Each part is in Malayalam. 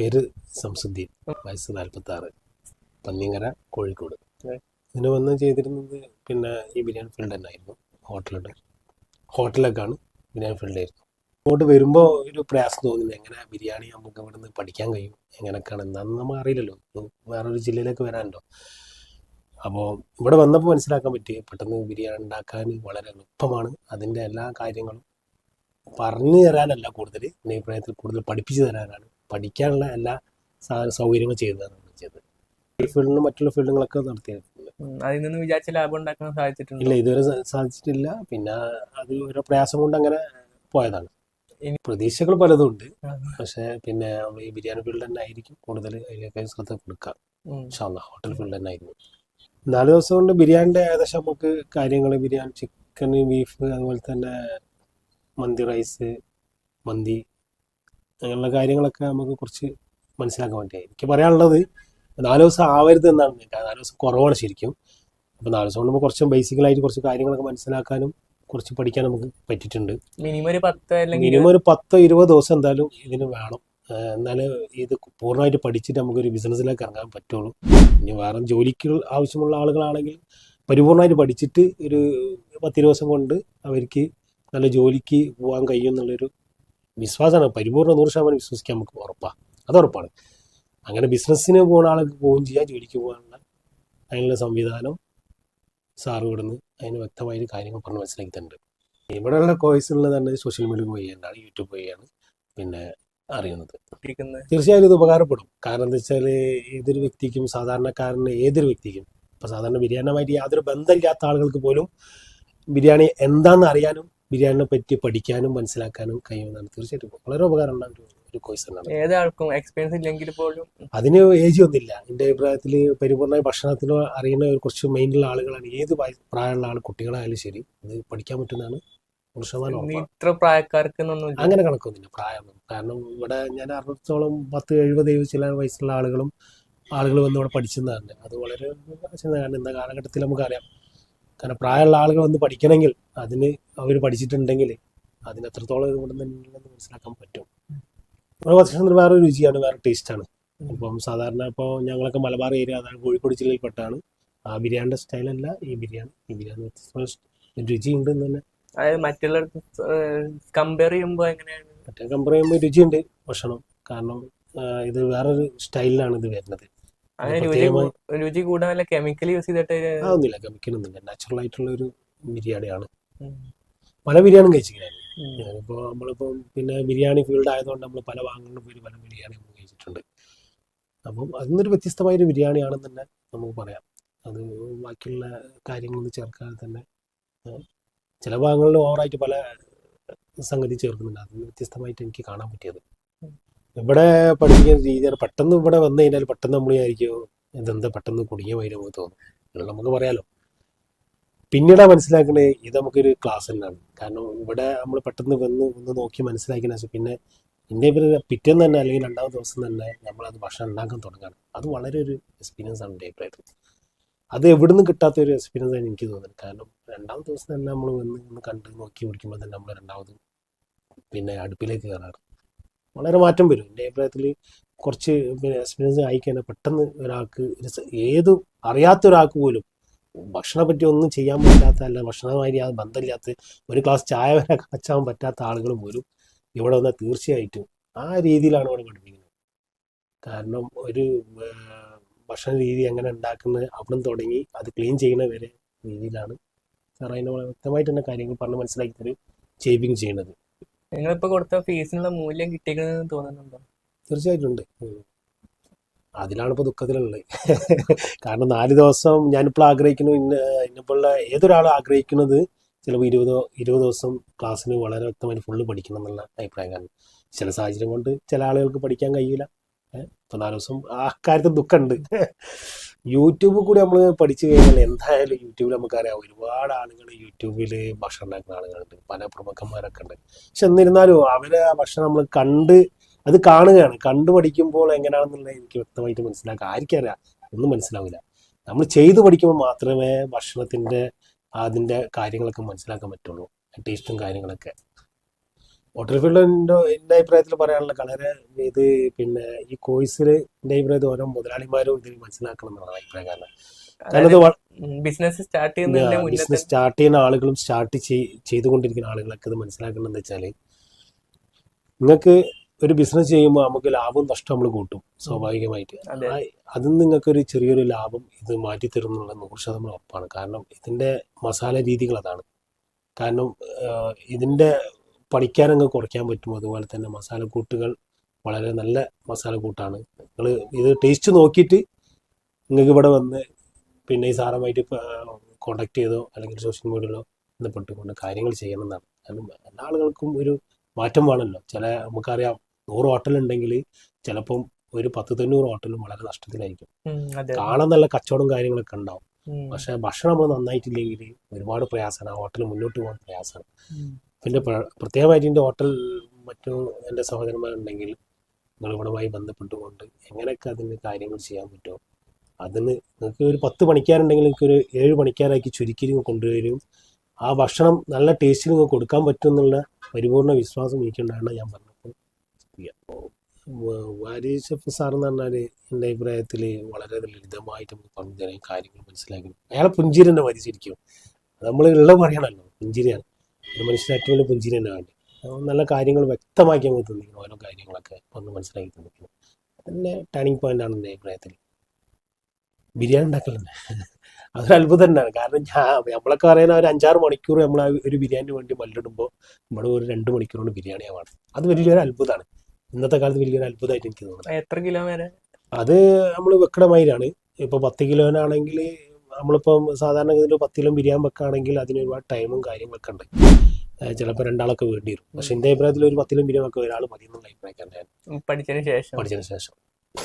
പേര് സംസുദ്ദീൻ വയസ്സ് നാൽപ്പത്തി ആറ് പന്നിങ്ങര കോഴിക്കോട്. ഇതിന് വന്ന് ചെയ്തിരുന്നത് പിന്നെ ഈ ബിരിയാണി ഫീൽഡ് തന്നെ ആയിരുന്നു ഹോട്ടലുണ്ട് ഹോട്ടലൊക്കെയാണ് ബിരിയാണി ഫീൽഡ് ആയിരുന്നു. അങ്ങോട്ട് വരുമ്പോൾ ഒരു പ്രയാസം തോന്നുന്നു എങ്ങനെ ബിരിയാണി നമുക്ക് ഇവിടുന്ന് പഠിക്കാൻ കഴിയും എങ്ങനെയൊക്കെയാണ് എന്താണെന്ന് നമുക്ക് അറിയില്ലല്ലോ വേറൊരു ജില്ലയിലേക്ക് വരാനുണ്ടോ? അപ്പോൾ ഇവിടെ വന്നപ്പോൾ മനസ്സിലാക്കാൻ പറ്റി പെട്ടെന്ന് ബിരിയാണി ഉണ്ടാക്കാൻ വളരെ എളുപ്പമാണ്. അതിന്റെ എല്ലാ കാര്യങ്ങളും പറഞ്ഞു തരാനല്ല കൂടുതൽ എന്റെ അഭിപ്രായത്തിൽ കൂടുതൽ പഠിപ്പിച്ചു തരാനാണ്. പഠിക്കാനുള്ള എല്ലാ സാധന സൗകര്യങ്ങളും ചെയ്തതാണ് നമ്മൾ ചെയ്തത്. ഈ ഫീൽഡിലും മറ്റുള്ള ഫീൽഡുകളൊക്കെ നടത്തിയിട്ടുണ്ട്. അതിൽ നിന്ന് വിചാരിച്ച ലാഭം ഉണ്ടാക്കാൻ സാധിച്ചിട്ടുണ്ട്? ഇല്ല ഇതുവരെ സാധിച്ചിട്ടില്ല. പിന്നെ അത് ഓരോ പ്രയാസം കൊണ്ട് അങ്ങനെ പോയതാണ്. പ്രതീക്ഷകൾ പലതും ഉണ്ട്. പക്ഷെ പക്ഷേ പിന്നെ ഈ ബിരിയാണി ഫീൽഡ് തന്നെ ആയിരിക്കും കൂടുതൽ അതിലേക്ക് ശ്രദ്ധ കൊടുക്കുക. ഇൻഷാല്ലാ ഹോട്ടൽ ഫീൽഡ് തന്നെ ആയിരുന്നു നാല് ദിവസം കൊണ്ട് ബിരിയാണിന്റെ ഏകദേശം നമുക്ക് കാര്യങ്ങൾ ബിരിയാണി ചിക്കൻ ബീഫ് അതുപോലെ തന്നെ മന്തി റൈസ് മന്തി അങ്ങനെയുള്ള കാര്യങ്ങളൊക്കെ നമുക്ക് കുറച്ച് മനസ്സിലാക്കാൻ പറ്റിയ എനിക്ക് പറയാനുള്ളത് നാല് ദിവസം ആവരുത് എന്നാണ് നാല് ദിവസം കുറവാണ് ശരിക്കും. അപ്പോൾ നാല് ദിവസം കൊണ്ട് കുറച്ച് ബേസിക്കലായിട്ട് കുറച്ച് കാര്യങ്ങളൊക്കെ മനസ്സിലാക്കാനും കുറച്ച് പഠിക്കാൻ നമുക്ക് പറ്റിയിട്ടുണ്ട്. മിനിമം ഒരു പത്ത് അല്ലെങ്കിൽ മിനിമം ഒരു പത്തോ ഇരുപത് ദിവസം എന്തായാലും ഇതിന് വേണം. എന്നാലേ ഇത് പൂർണമായിട്ട് പഠിച്ചിട്ട് നമുക്കൊരു ബിസിനസ്സിലേക്ക് ഇറങ്ങാൻ പറ്റുള്ളൂ. ഇനി വേറെ ജോലിക്ക് ആവശ്യമുള്ള ആളുകളാണെങ്കിൽ പരിപൂർണമായിട്ട് പഠിച്ചിട്ട് ഒരു പത്തിരുപത് ദിവസം കൊണ്ട് അവർക്ക് നല്ല ജോലിക്ക് പോകാൻ കഴിയും എന്നുള്ളൊരു വിശ്വാസമാണ്. പരിപൂർണ നൂറ് ശതമാനം വിശ്വസിക്കാൻ നമുക്ക് ഉറപ്പാണ് അത് ഉറപ്പാണ്. അങ്ങനെ ബിസിനസ്സിന് പോകുന്ന ആൾക്ക് പോവുകയും ചെയ്യാം ജോലിക്ക് പോകാനുള്ള അതിനുള്ള സംവിധാനം സാറ് ഇവിടുന്ന് അതിന് വ്യക്തമായിട്ട് കാര്യങ്ങൾ പറഞ്ഞ് മനസ്സിലാക്കി തരുന്നുണ്ട് ഇവിടെയുള്ള കോഴ്സ് ഉള്ളത് തന്നെ സോഷ്യൽ മീഡിയ വഴിയാണ് യൂട്യൂബ് വഴിയാണ് പിന്നെ അറിയുന്നത്. തീർച്ചയായും ഇത് ഉപകാരപ്പെടും. കാരണം എന്താ വെച്ചാൽ ഏതൊരു വ്യക്തിക്കും സാധാരണക്കാരന് ഏതൊരു വ്യക്തിക്കും ഇപ്പം സാധാരണ ബിരിയാണിയുമായിട്ട് യാതൊരു ബന്ധമില്ലാത്ത ആളുകൾക്ക് പോലും ബിരിയാണി എന്താണെന്ന് അറിയാനും ബിരിയാണിനെ പറ്റി പഠിക്കാനും മനസ്സിലാക്കാനും കഴിയുന്നതാണ് തീർച്ചയായിട്ടും. വളരെ ഉപകാരമുള്ള ഒരു ഒരു കോഴ്സ് തന്നെയാണ് ഏതാൾക്കും എക്സ്പീരിയൻസ് ഇല്ലെങ്കിൽ പോലും അതിന് ഏജ് ഒന്നുമില്ല. എന്റെ അഭിപ്രായത്തിൽ പരിപൂർണമായി ഭക്ഷണത്തിന് അറിയുന്ന കുറച്ച് മൈൻഡുള്ള ആളുകളാണ്. ഏത് പ്രായമുള്ള ആൾ കുട്ടികളായാലും ശരി ഇത് പഠിക്കാൻ പറ്റുന്നതാണ്. ഇത്ര പ്രായക്കാർക്ക് അങ്ങനെ കണക്കൊന്നുമില്ല പ്രായം. കാരണം ഇവിടെ ഞാൻ അറിഞ്ഞിടത്തോളം പത്ത് എഴുപത് ചില വയസ്സുള്ള ആളുകളും ആളുകൾ വന്ന് ഇവിടെ പഠിച്ചതാണ് അത് വളരെ. കാരണം ഇന്ന കാലഘട്ടത്തിൽ നമുക്കറിയാം. കാരണം പ്രായമുള്ള ആളുകൾ വന്ന് പഠിക്കണമെങ്കിൽ അതിന് അവർ പഠിച്ചിട്ടുണ്ടെങ്കിൽ അതിന് എത്രത്തോളം ഇവിടെ നിന്നുണ്ടെന്ന് മനസ്സിലാക്കാൻ പറ്റും. നമ്മുടെ ഭക്ഷണത്തിന് വേറെ ഒരു രുചിയാണ് വേറെ ടേസ്റ്റാണ് ഇപ്പം സാധാരണ ഇപ്പോൾ ഞങ്ങളൊക്കെ മലബാർ ഏരിയ അതാണ് കോഴിക്കോട് ജില്ലയിൽപ്പെട്ടാണ് ആ ബിരിയാണിയുടെ സ്റ്റൈലല്ല ഈ ബിരിയാണി. ഈ ബിരിയാണി വ്യത്യസ്തമായ രുചിയുണ്ട് എന്ന് തന്നെ. അതായത് കമ്പയർ ചെയ്യുമ്പോൾ എങ്ങനെയാണ്? മറ്റേ കമ്പയർ ചെയ്യുമ്പോൾ രുചിയുണ്ട് ഭക്ഷണം. കാരണം ഇത് വേറൊരു സ്റ്റൈലിലാണ് ഇത് വരുന്നത്. അങ്ങനെ രുചി രുചി കൂടാൻ വല്ല കെമിക്കൽ യൂസ് ചെയ്തിട്ട് അതൊന്നുമില്ല ഒന്നുമില്ല. നാച്ചുറൽ ആയിട്ടുള്ള ഒരു ബിരിയാണിയാണ്. പല ബിരിയാണി കഴിച്ചിരിക്കുന്നത്. ഞാനിപ്പോ ഇപ്പോൾ നമ്മളിപ്പോൾ പിന്നെ ബിരിയാണി ഫീൽഡ് ആയതുകൊണ്ട് നമ്മൾ പല വാങ്ങുന്ന പേര് പല ബിരിയാണി നമ്മൾ കഴിച്ചിട്ടുണ്ട്. അപ്പം അതിന്നൊരു വ്യത്യസ്തമായ ഒരു ബിരിയാണിയാണെന്ന് തന്നെ നമുക്ക് പറയാം. അത് ബാക്കിയുള്ള കാര്യങ്ങളൊന്നും ചേർക്കാതെ തന്നെ ചില ഭാഗങ്ങളിൽ ഓവറായിട്ട് പല സംഗതി ചേർക്കുന്നുണ്ട്. അതിന് വ്യത്യസ്തമായിട്ട് എനിക്ക് കാണാൻ പറ്റിയത്. ഇവിടെ പഠിപ്പിക്കുന്ന രീതിയാണ്. പെട്ടെന്ന് ഇവിടെ വന്നു കഴിഞ്ഞാൽ പെട്ടെന്ന് നമ്മൾ വിചാരിക്കുമോ ഇതെന്താ? പെട്ടെന്ന് കുടുങ്ങിയ വൈകി നമുക്ക് തോന്നും. ഇത് നമുക്ക് പറയാലോ. പിന്നീട് മനസ്സിലാക്കണേ ഇത് നമുക്കൊരു ക്ലാസ് തന്നെയാണ്. കാരണം ഇവിടെ നമ്മൾ പെട്ടെന്ന് വന്ന് ഒന്ന് നോക്കി മനസ്സിലാക്കിയ ശേഷം പിന്നെ ഇവർ പിറ്റേന്ന് തന്നെ അല്ലെങ്കിൽ രണ്ടാമത്തെ ദിവസം തന്നെ നമ്മളത് ഭക്ഷണം ഉണ്ടാക്കാൻ തുടങ്ങാണ്. അത് വളരെ ഒരു എക്സ്പീരിയൻസ് ആണ് എന്റെ അഭിപ്രായത്തിൽ. അത് എവിടുന്ന് കിട്ടാത്ത ഒരു എക്സ്പീരിയൻസ് ആണ് എനിക്ക് തോന്നുന്നത്. കാരണം രണ്ടാമത്തെ ദിവസം തന്നെ നമ്മൾ വന്ന് ഒന്ന് കണ്ട് നോക്കി പിടിക്കുമ്പോൾ തന്നെ നമ്മൾ രണ്ടാമത് പിന്നെ അടുപ്പിലേക്ക് കയറാറ്. വളരെ മാറ്റം വരും. എന്റെ അഭിപ്രായത്തിൽ കുറച്ച് പിന്നെ എക്സ്പീരിയൻസ് ആയിക്കഴിഞ്ഞാൽ പെട്ടെന്ന് ഒരാൾക്ക് ഏത് അറിയാത്ത ഒരാൾക്ക് പോലും ഭക്ഷണം പറ്റി ഒന്നും ചെയ്യാൻ പറ്റാത്ത അല്ല ഭക്ഷണമായി യാതൊരു ബന്ധമില്ലാത്ത ഒരു ക്ലാസ് ചായ വരെ കച്ചാൻ പറ്റാത്ത ആളുകൾ പോലും ഇവിടെ വന്നാൽ തീർച്ചയായിട്ടും ആ രീതിയിലാണ് ഇവിടെ പഠിപ്പിക്കുന്നത്. കാരണം ഒരു ഭക്ഷണ രീതി എങ്ങനെ ഉണ്ടാക്കുന്നത് അവിടെ തുടങ്ങി അത് ക്ലീൻ ചെയ്യുന്ന വരെ രീതിയിലാണ് സാർ അതിന് വ്യക്തമായിട്ട് തന്നെ കാര്യങ്ങൾ പറഞ്ഞ് മനസ്സിലാക്കി തരും ചെയ്യുന്നത്. നിങ്ങളിപ്പോ കൊടുത്ത ഫീസിനുള്ള മൂല്യം കിട്ടിയെന്ന് തോന്നുന്നുണ്ടോ? തീർച്ചയായിട്ടും ഉണ്ട്. ഉം. അതിലാണ് ഇപ്പോൾ ദുഃഖത്തിലുള്ളത്. കാരണം നാല് ദിവസം ഞാനിപ്പോൾ ആഗ്രഹിക്കുന്നു. ഇന്ന ഇന്നിപ്പോൾ ഏതൊരാളും ആഗ്രഹിക്കുന്നത് ചിലപ്പോൾ ഇരുപതോ ഇരുപത് ദിവസം ക്ലാസ്സിന് വളരെ വ്യക്തമായിട്ട് ഫുള്ള് പഠിക്കണം എന്നുള്ള അഭിപ്രായം കാരണം. ചില സാഹചര്യം കൊണ്ട് ചില ആളുകൾക്ക് പഠിക്കാൻ കഴിയില്ല ഇപ്പൊ നാല് ദിവസം ആ കാര്യത്തിൽ ദുഃഖമുണ്ട്. യൂട്യൂബിൽ കൂടി നമ്മൾ പഠിച്ചു കഴിഞ്ഞാൽ എന്തായാലും യൂട്യൂബിൽ നമുക്കറിയാം ഒരുപാട് ആളുകൾ യൂട്യൂബിൽ ഭക്ഷണം ഉണ്ടാക്കുന്ന ആളുകളുണ്ട്. പല പ്രമുഖന്മാരൊക്കെ ഉണ്ട്. പക്ഷെ എന്നിരുന്നാലും അവരെ ആ ഭക്ഷണം നമ്മൾ കണ്ട് അത് കാണുകയാണ്. കണ്ടു പഠിക്കുമ്പോൾ എങ്ങനെയാണെന്നുള്ളത് എനിക്ക് വ്യക്തമായിട്ട് മനസ്സിലാക്കാം. ആർക്കറിയാം? ഒന്നും മനസ്സിലാവില്ല. നമ്മൾ ചെയ്ത് പഠിക്കുമ്പോൾ മാത്രമേ ഭക്ഷണത്തിന്റെ അതിന്റെ കാര്യങ്ങളൊക്കെ മനസ്സിലാക്കാൻ പറ്റുള്ളൂ. ടേസ്റ്റും കാര്യങ്ങളൊക്കെ. ഹോട്ടൽ ഫീൽഡ് എന്റെ എന്റെ അഭിപ്രായത്തിൽ പറയാനുള്ള വളരെ ഇത് പിന്നെ ഈ കോഴ്സിൽ എന്റെ അഭിപ്രായത്തിൽ ഓരോ മുതലാളിമാരും ഇതിൽ മനസ്സിലാക്കണം എന്നുള്ള അഭിപ്രായം കാരണം. ബിസിനസ് സ്റ്റാർട്ട് മുന്നേ ബിസിനസ് സ്റ്റാർട്ട് ചെയ്യുന്ന ആളുകളും സ്റ്റാർട്ട് ചെയ്തുകൊണ്ടിരിക്കുന്ന ആളുകളൊക്കെ ഇത് മനസ്സിലാക്കണം എന്ന് വെച്ചാൽ നിങ്ങൾക്ക് ഒരു ബിസിനസ് ചെയ്യുമ്പോൾ നമുക്ക് ലാഭം നഷ്ടം നമ്മൾ കൂട്ടും സ്വാഭാവികമായിട്ട്. അതിൽ നിങ്ങൾക്കൊരു ചെറിയൊരു ലാഭം ഇത് മാറ്റി തരുന്നുള്ള നൂറ് ശതമാനം ഉറപ്പാണ്. കാരണം ഇതിന്റെ മസാല രീതികൾ അതാണ്. കാരണം ഇതിന്റെ പണിക്കാരങ്ങ് കുറയ്ക്കാൻ പറ്റും. അതുപോലെ തന്നെ മസാലക്കൂട്ടുകൾ വളരെ നല്ല മസാലക്കൂട്ടാണ് നിങ്ങൾ ഇത് ടേസ്റ്റ് നോക്കിയിട്ട് നിങ്ങൾക്ക് ഇവിടെ വന്ന് പിന്നെ ഈ സാറുമായിട്ട് കോണ്ടാക്ട് ചെയ്തോ അല്ലെങ്കിൽ സോഷ്യൽ മീഡിയയിലോ ബന്ധപ്പെട്ടുകൊണ്ട് കാര്യങ്ങൾ ചെയ്യണം എന്നാണ് കാരണം എല്ലാ ആളുകൾക്കും ഒരു മാറ്റം വേണമല്ലോ. ചില നമുക്കറിയാം നൂറ് ഹോട്ടൽ ഉണ്ടെങ്കിൽ ചിലപ്പം ഒരു പത്ത് തൊണ്ണൂറ് ഹോട്ടലും വളരെ നഷ്ടത്തിലായിരിക്കും. കാണാൻ നല്ല കച്ചവടം കാര്യങ്ങളൊക്കെ ഉണ്ടാവും. പക്ഷെ ഭക്ഷണം നമ്മൾ നന്നായിട്ടില്ലെങ്കിൽ ഒരുപാട് പ്രയാസമാണ്. ആ ഹോട്ടൽ മുന്നോട്ട് പോകാൻ പ്രയാസമാണ്. പിന്നെ പ്ര- പ്രത്യേകമായിട്ട് എന്റെ ഹോട്ടൽ മറ്റു എന്റെ സഹോദരന്മാരുണ്ടെങ്കിൽ നിങ്ങളിവിടുമായി ബന്ധപ്പെട്ടുകൊണ്ട് എങ്ങനെയൊക്കെ അതിന് കാര്യങ്ങൾ ചെയ്യാൻ പറ്റുമോ? അതിന് നിങ്ങൾക്ക് ഒരു പത്ത് പണിക്കാരുണ്ടെങ്കിൽ നിങ്ങൾക്ക് ഒരു ഏഴ് പണിക്കാരാക്കി ചുരുക്കി നിങ്ങൾ കൊണ്ടുവരും. ആ ഭക്ഷണം നല്ല ടേസ്റ്റിൽ നിങ്ങൾക്ക് കൊടുക്കാൻ പറ്റും എന്നുള്ള പരിപൂർണ വിശ്വാസം എനിക്കുണ്ടാണ് ഞാൻ പറഞ്ഞപ്പോൾ വാരി ഷെഫ് സാർ എന്ന് പറഞ്ഞാൽ എന്റെ അഭിപ്രായത്തിൽ വളരെ ലളിതമായിട്ട് നമുക്ക് പറഞ്ഞു തരാൻ കാര്യങ്ങൾ മനസ്സിലാക്കി. അയാളെ പുഞ്ചിരി തന്നെ വരിച്ചിരിക്കും നമ്മൾ ഉള്ള പറയണമല്ലോ. പുഞ്ചിരിയാണ്. ഒരു മനുഷ്യന് ഏറ്റവും വലിയ പുഞ്ചിരി തന്നെ വേണ്ടി? നല്ല കാര്യങ്ങൾ വ്യക്തമാക്കി നമുക്ക് തന്നിരിക്കുന്നു ഓരോ കാര്യങ്ങളൊക്കെ ഒന്ന് മനസ്സിലാക്കി തന്നിരിക്കുന്നു അതന്നെ ടേണിംഗ് പോയിന്റ് ആണ് എന്റെ അഭിപ്രായത്തിൽ. ബിരിയാണി ഉണ്ടാക്കൽ തന്നെ അതൊരു അത്ഭുതം തന്നെയാണ്. കാരണം ഞാൻ നമ്മളൊക്കെ പറയുന്ന ഒരു അഞ്ചാറ് മണിക്കൂർ നമ്മൾ ഒരു ബിരിയാണി വേണ്ടി മല്ലിടുമ്പോൾ നമ്മൾ ഒരു രണ്ട് മണിക്കൂർ കൊണ്ട് ബിരിയാണി ആവാണ് അത് വലിയൊരു അത്ഭുതമാണ്. ഇന്നത്തെ കാലത്ത് വലിയൊരു അത്ഭുതമായിട്ട് എനിക്ക് തോന്നുന്നത്. എത്ര കിലോ വരെ? അത് നമ്മൾ വെക്കണ മൈലാണ് ഇപ്പോൾ പത്ത് കിലോനാണെങ്കിൽ നമ്മളിപ്പം സാധാരണ ഇതിൽ പത്ത് കിലോ ബിരിയാണി വെക്കുകയാണെങ്കിൽ അതിന് ഒരുപാട് ടൈമും കാര്യങ്ങളൊക്കെ ഉണ്ട്. ചിലപ്പോൾ രണ്ടാളൊക്കെ വേണ്ടി വരും. പക്ഷെ എന്റെ അഭിപ്രായത്തിൽ ഒരു പത്തിലും ബിരിയാൻ വെക്കാൻ ഒരാൾ മതി എന്നുള്ള അഭിപ്രായക്കാരൻ ഞാൻ. പഠിച്ചതിന് ശേഷം. പഠിച്ചതിന് ശേഷം.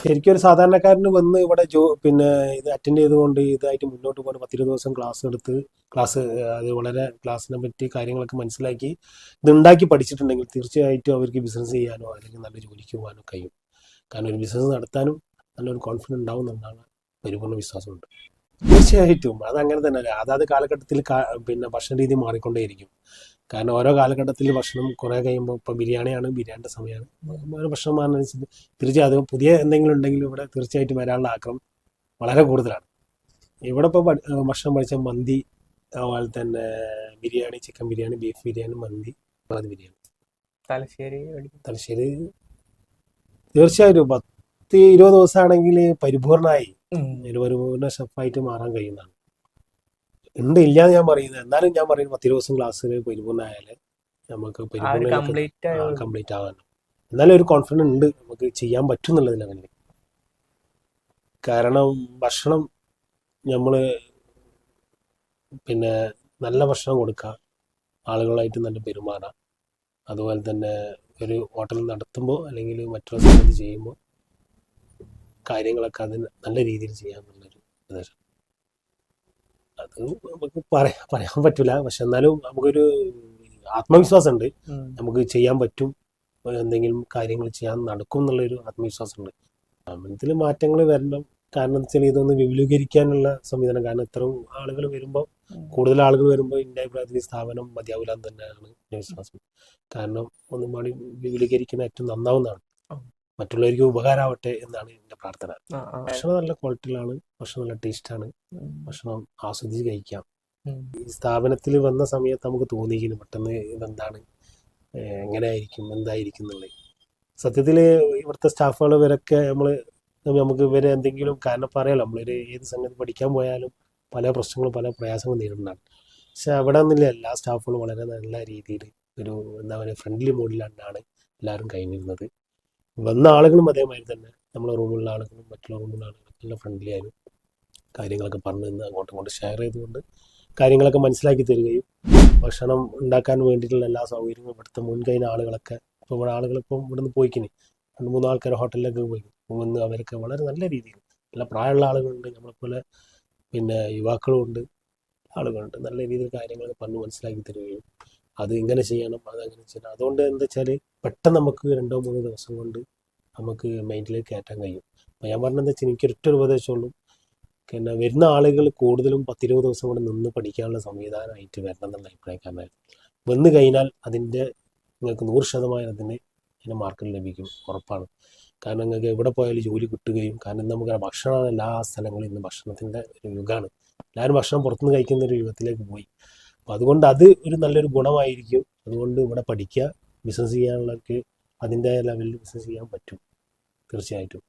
ശരിക്കും ഒരു സാധാരണക്കാരന് വന്ന് ഇവിടെ ജോ പിന്നെ ഇത് അറ്റൻഡ് ചെയ്തുകൊണ്ട് ഇതായിട്ട് മുന്നോട്ട് പോകാൻ പത്തിരുപത് ദിവസം ക്ലാസ് എടുത്ത് ക്ലാസ് അത് വളരെ ക്ലാസ്സിനെ പറ്റി കാര്യങ്ങളൊക്കെ മനസ്സിലാക്കി ഇത് ഉണ്ടാക്കി പഠിച്ചിട്ടുണ്ടെങ്കിൽ തീർച്ചയായിട്ടും അവർക്ക് ബിസിനസ് ചെയ്യാനോ അല്ലെങ്കിൽ നല്ല ജോലിക്ക് പോകാനോ കഴിയും. കാരണം ഒരു ബിസിനസ് നടത്താനും നല്ലൊരു കോൺഫിഡൻസ് ഉണ്ടാവും എന്നാണ് പരിപൂർണ വിശ്വാസമുണ്ട്. തീർച്ചയായിട്ടും. അതങ്ങനെ തന്നെ അല്ലേ. അതാത് കാലഘട്ടത്തിൽ പിന്നെ ഭക്ഷണ രീതി മാറിക്കൊണ്ടേയിരിക്കും. കാരണം ഓരോ കാലഘട്ടത്തിൽ ഭക്ഷണം കുറേ കഴിയുമ്പോൾ ഇപ്പോൾ ബിരിയാണിയാണ് ബിരിയാണിയുടെ സമയമാണ്. ഓരോ ഭക്ഷണം മാറുന്നതനുസരിച്ച് തീർച്ചയായും അത് പുതിയ എന്തെങ്കിലും ഉണ്ടെങ്കിൽ ഇവിടെ തീർച്ചയായിട്ടും വരാനുള്ള ആക്രമം വളരെ കൂടുതലാണ്. ഇവിടെ ഇപ്പോൾ ഭക്ഷണം പഠിച്ച മന്തി അതുപോലെ തന്നെ ബിരിയാണി ചിക്കൻ ബിരിയാണി ബീഫ് ബിരിയാണി മന്തി അത് ബിരിയാണി. തലശ്ശേരി തലശ്ശേരി. തീർച്ചയായിട്ടും പത്ത് ഇരുപത് ദിവസമാണെങ്കിൽ പരിപൂർണമായി പരിപൂർണ ഷെഫായിട്ട് മാറാൻ കഴിയുന്നതാണ്. ഉണ്ട് ഇല്ലാന്ന് ഞാൻ പറയുന്നത്. എന്നാലും ഞാൻ പറയുന്നത് പത്ത് ദിവസം ക്ലാസ്സിൽ പരിപൂർണമായാൽ നമുക്ക് പരിപൂർണ കംപ്ലീറ്റ് ആകാൻ എന്നാലും ഒരു കോൺഫിഡൻസ് ഉണ്ട് നമുക്ക് ചെയ്യാൻ പറ്റും എന്നുള്ളതിൽ അങ്ങനെ കാരണം ഭക്ഷണം നമ്മൾ പിന്നെ നല്ല ഭക്ഷണം കൊടുക്കുക. ആളുകളായിട്ട് നല്ല പെരുമാറാം അതുപോലെ തന്നെ ഒരു ഹോട്ടൽ നടത്തുമ്പോൾ അല്ലെങ്കിൽ മറ്റൊരു സ്ഥലത്ത് ചെയ്യുമ്പോൾ കാര്യങ്ങളൊക്കെ അതിന് നല്ല രീതിയിൽ ചെയ്യാമെന്നുള്ളൊരു ഉപദേശം അത് നമുക്ക് പറയാ പറയാൻ പറ്റില്ല പക്ഷെ എന്നാലും നമുക്കൊരു ആത്മവിശ്വാസം ഉണ്ട് നമുക്ക് ചെയ്യാൻ പറ്റും. എന്തെങ്കിലും കാര്യങ്ങൾ ചെയ്യാൻ നടക്കും എന്നുള്ളൊരു ആത്മവിശ്വാസമുണ്ട്. ഗവൺമെന്റിൽ മാറ്റങ്ങൾ വരണം. കാരണം എന്താ വെച്ചാൽ ഇതൊന്ന് വിപുലീകരിക്കാനുള്ള സംവിധാനം. കാരണം ഇത്രയും ആളുകൾ വരുമ്പോൾ കൂടുതൽ ആളുകൾ വരുമ്പോൾ എന്റെ അഭിപ്രായത്തിൽ സ്ഥാപനം മതിയാവില്ല എന്ന് തന്നെയാണ് വിശ്വാസം. കാരണം ഒന്നും കൂടി വിപുലീകരിക്കുന്ന ഏറ്റവും നന്നാവുന്നതാണ്. മറ്റുള്ളവർക്ക് ഉപകാരമാവട്ടെ എന്നാണ് എന്റെ പ്രാർത്ഥന. ഭക്ഷണം നല്ല ക്വാളിറ്റിയിലാണ് ഭക്ഷണം നല്ല ടേസ്റ്റാണ്. ഭക്ഷണം ആസ്വദിച്ച് കഴിക്കാം. ഈ സ്ഥാപനത്തിൽ വന്ന സമയത്ത് നമുക്ക് തോന്നിയിരിക്കുന്നു പെട്ടെന്ന് ഇതെന്താണ് എങ്ങനെ ആയിരിക്കും എന്തായിരിക്കും എന്നുള്ളത്. സത്യത്തിൽ ഇവിടുത്തെ സ്റ്റാഫുകൾ ഇവരൊക്കെ നമ്മൾ നമുക്ക് ഇവരെ എന്തെങ്കിലും കാരണം പറയാലോ. നമ്മളൊരു ഏത് സംഗതി പഠിക്കാൻ പോയാലും പല പ്രശ്നങ്ങളും പല പ്രയാസങ്ങളും നേരിടുന്നതാണ് പക്ഷെ അവിടെ നിന്നില്ല. എല്ലാ സ്റ്റാഫുകളും വളരെ നല്ല രീതിയിൽ ഒരു എന്താ പറയുക ഫ്രണ്ട്ലി മോഡിലാണ് എല്ലാവരും കഴിഞ്ഞിരുന്നത്. വന്ന ആളുകളും അതേമാതിരി തന്നെ. നമ്മളെ റൂമിലുള്ള ആളുകളും മറ്റുള്ള റൂമിലുള്ള ആളുകളും എല്ലാം ഫ്രണ്ട്ലി ആയിരുന്നു കാര്യങ്ങളൊക്കെ പറഞ്ഞു നിന്ന് അങ്ങോട്ടും ഇങ്ങോട്ട് ഷെയർ ചെയ്തുകൊണ്ട് കാര്യങ്ങളൊക്കെ മനസ്സിലാക്കി തരികയും ഭക്ഷണം ഉണ്ടാക്കാൻ വേണ്ടിയിട്ടുള്ള എല്ലാ സൗകര്യങ്ങളും ഇവിടുത്തെ മുൻകൈന ആളുകളൊക്കെ ഇപ്പോൾ ഇവിടെ ആളുകളിപ്പം ഇവിടുന്ന് പോയിക്കിനി. രണ്ട് മൂന്ന് ആൾക്കാർ ഹോട്ടലിലൊക്കെ പോയി വന്ന് അവരൊക്കെ വളരെ നല്ല രീതിയിൽ നല്ല പ്രായമുള്ള ആളുകളുണ്ട്. നമ്മളെപ്പോലെ പിന്നെ യുവാക്കളുമുണ്ട് ആളുകളുണ്ട്. നല്ല രീതിയിൽ കാര്യങ്ങളൊക്കെ പറഞ്ഞ് മനസ്സിലാക്കി തരികയും അത് ഇങ്ങനെ ചെയ്യണം അതങ്ങനെ ചെയ്യണം. അതുകൊണ്ട് എന്താ വെച്ചാൽ പെട്ടെന്ന് നമുക്ക് രണ്ടോ മൂന്നോ ദിവസം കൊണ്ട് നമുക്ക് മൈൻഡിലേക്ക് കയറ്റാൻ കഴിയും. അപ്പോൾ ഞാൻ പറഞ്ഞത് വെച്ചാൽ എനിക്ക് ഒറ്റ ഉപദേശമുള്ളൂ പിന്നെ വരുന്ന ആളുകൾ കൂടുതലും പത്തിരുപത് ദിവസം കൊണ്ട് നിന്ന് പഠിക്കാനുള്ള സംവിധാനമായിട്ട് വരണം എന്നുള്ള അഭിപ്രായക്കാരനായിരുന്നു വന്നു കഴിഞ്ഞാൽ അതിന്റെ നിങ്ങൾക്ക് നൂറ് ശതമാനം അതിന് ഇതിന് മാർക്കിൽ ലഭിക്കും ഉറപ്പാണ്. കാരണം നിങ്ങൾക്ക് എവിടെ പോയാലും ജോലി കിട്ടുകയും കാരണം നമുക്ക് ഭക്ഷണമാണ് എല്ലാ സ്ഥലങ്ങളും ഇന്ന് ഭക്ഷണത്തിന്റെ ഒരു യുഗമാണ്. എല്ലാവരും ഭക്ഷണം പുറത്തുനിന്ന് കഴിക്കുന്ന ഒരു യുഗത്തിലേക്ക് പോയി. അപ്പം അതുകൊണ്ട് അത് ഒരു നല്ലൊരു ഗുണമായിരിക്കും. അതുകൊണ്ട് ഇവിടെ പഠിക്കുക ബിസിനസ് ചെയ്യാനുള്ളവർക്ക് അതിന്റെ ലെവലിൽ ബിസിനസ് ചെയ്യാൻ പറ്റും. തീർച്ചയായിട്ടും.